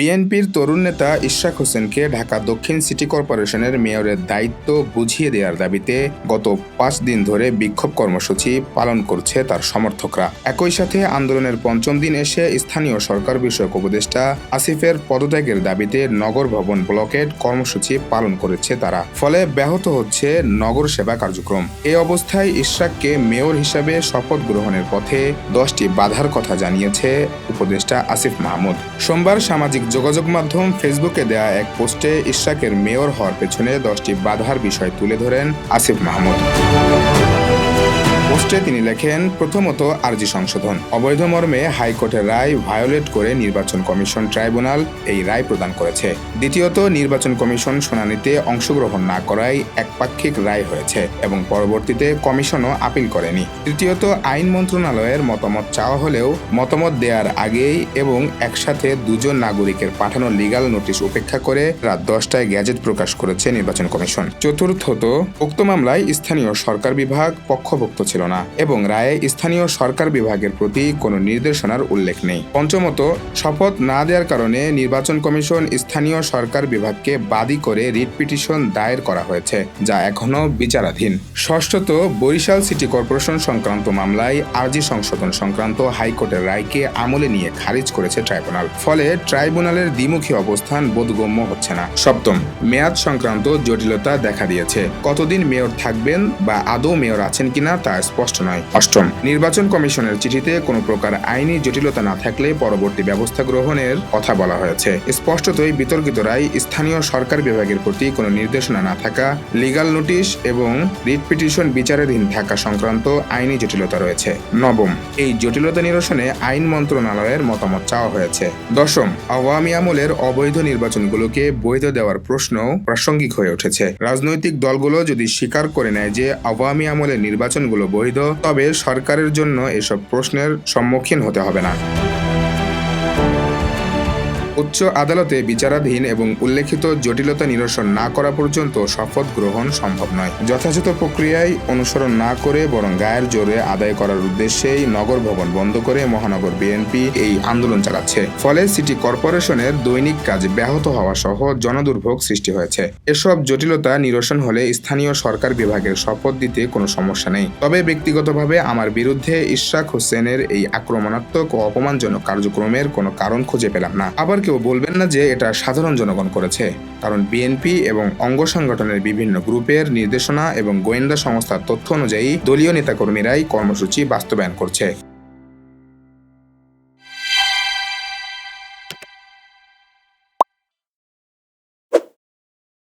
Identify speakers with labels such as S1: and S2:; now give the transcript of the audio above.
S1: বিএনপির তরুণ নেতা ইশরাক হোসেনকে ঢাকা দক্ষিণ সিটি কর্পোরেশনের মেয়রের দায়িত্ব বুঝিয়ে দেওয়ার দাবিতে গত পাঁচ দিন ধরে বিক্ষোভ কর্মসূচি পালন করছে তার সমর্থকরা। একই সাথে আন্দোলনের পঞ্চম দিন এসে স্থানীয় সরকার বিষয়ক উপদেষ্টা আসিফের পদত্যাগের দাবিতে নগর ভবন ব্লকেট কর্মসূচি পালন করেছে তারা। ফলে ব্যাহত হচ্ছে নগর সেবা কার্যক্রম। এই অবস্থায় ইশরাককে মেয়র হিসাবে শপথ গ্রহণের পথে দশটি বাধার কথা জানিয়েছে উপদেষ্টা আসিফ মাহমুদ। সোমবার সামাজিক যোগাযোগ মাধ্যম ফেসবুকে দেয়া এক পোস্টে ইশাকের মেয়র হওয়ার পেছনে দশটি বাধার বিষয় তুলে ধরেন আসিফ মাহমুদ। পোস্টে তিনি লেখেন, প্রথমত আরজি সংশোধন। অবৈধ মর্মে হাইকোর্টের রায় ভায়োলেট করে নির্বাচন কমিশন ট্রাইব্যুনাল এই রায় প্রদান করেছে। দ্বিতীয়ত, নির্বাচন কমিশন শুনানিতে অংশগ্রহণ না করায় একপাক্ষিক রায় হয়েছে এবং পরবর্তীতে কমিশনও আপিল করেনি। তৃতীয়ত, আইন মন্ত্রণালয়ের মতামত চাওয়া হলেও মতামত দেওয়ার আগেই এবং একসাথে দুজন নাগরিকের পাঠানো লিগাল নোটিশ উপেক্ষা করে রাত দশটায় গ্যাজেট প্রকাশ করেছে নির্বাচন কমিশন। চতুর্থত, উক্ত মামলায় স্থানীয় সরকার বিভাগ পক্ষভুক্ত ছিল না এবং রায়ে স্থানীয় সরকার বিভাগের প্রতি কোনো নির্দেশনার উল্লেখ নেই। পঞ্চমত, শপথ না দেওয়ার কারণে নির্বাচন কমিশন স্থানীয় সরকার বিভাগকে বাদী করে রিট পিটিশন দায়ের করা হয়েছে, যা এখনও বিচারাধীন। ষষ্ঠত, বরিশাল সিটি কর্পোরেশন সংক্রান্ত মামলায় আরজি সংশোধন সংক্রান্ত হাইকোর্টের রায়কে আমলে নিয়ে খারিজ করেছে ট্রাইব্যুনাল। ফলে ট্রাইব্যুনালের দ্বিমুখী অবস্থান বোধগম্য হচ্ছে না। সপ্তম, মেয়াদ সংক্রান্ত জটিলতা দেখা দিয়েছে। কতদিন মেয়র থাকবেন বা আদৌ মেয়র আছেন কিনা তা স্পষ্ট নয়। অষ্টম, নির্বাচন কমিশনের চিঠিতে কোনো প্রকার আইনি জটিলতা না থাকলে পরবর্তী ব্যবস্থা গ্রহণের কথা বলা হয়েছে। স্পষ্টতই বিতর্কিত রায় স্থানীয় সরকার বিভাগের প্রতি কোনো নির্দেশনা না থাকা, লিগাল নোটিশ এবং রিট পিটিশন বিচারাধীন থাকা সংক্রান্ত আইনি জটিলতা রয়েছে। নবম, এই জটিলতা নিরসনে আইন মন্ত্রণালয়ের মতামত চাওয়া হয়েছে। দশম, আওয়ামী আমলের অবৈধ নির্বাচনগুলোকে বৈধ দেওয়ার প্রশ্ন প্রাসঙ্গিক হয়ে উঠেছে। রাজনৈতিক দলগুলো যদি স্বীকার করে নেয় যে আওয়ামী আমলের নির্বাচনগুলো বৈধ তবে সরকারের জন্য এসব প্রশ্নের সম্মুখীন হতে হবে না। উচ্চ আদালতে বিচারাধীন এবং উল্লেখিত জটিলতা নিরসন না করা পর্যন্ত শপথ গ্রহণ সম্ভব নয়। যথাযথ প্রক্রিয়ায় অনুসরণ না করে বরং গায়ের জোরে আদায় করার উদ্দেশ্যেই নগর ভবন বন্ধ করে মহানগর বিএনপি এই আন্দোলন চালাচ্ছে। ফলে সিটি কর্পোরেশনের দৈনিক কাজ ব্যাহত হওয়া সহ জনদুর্ভোগ সৃষ্টি হয়েছে। এসব জটিলতা নিরসন হলে স্থানীয় সরকার বিভাগের শপথ দিতে কোনো সমস্যা নেই। তবে ব্যক্তিগতভাবে আমার বিরুদ্ধে ইশরাক হোসেনের এই আক্রমণাত্মক ও অপমানজনক কার্যক্রমের কোনো কারণ খুঁজে পেলাম না। আবার কেউ বলবেন না যে এটা সাধারণ জনগণ করেছে, কারণ বিএনপি এবং অঙ্গ সংগঠনের বিভিন্ন গ্রুপের নির্দেশনা এবং গোয়েন্দা সংস্থার তথ্য অনুযায়ী দলীয় নেতাকর্মীরাই কর্মসূচি বাস্তবায়ন করছে।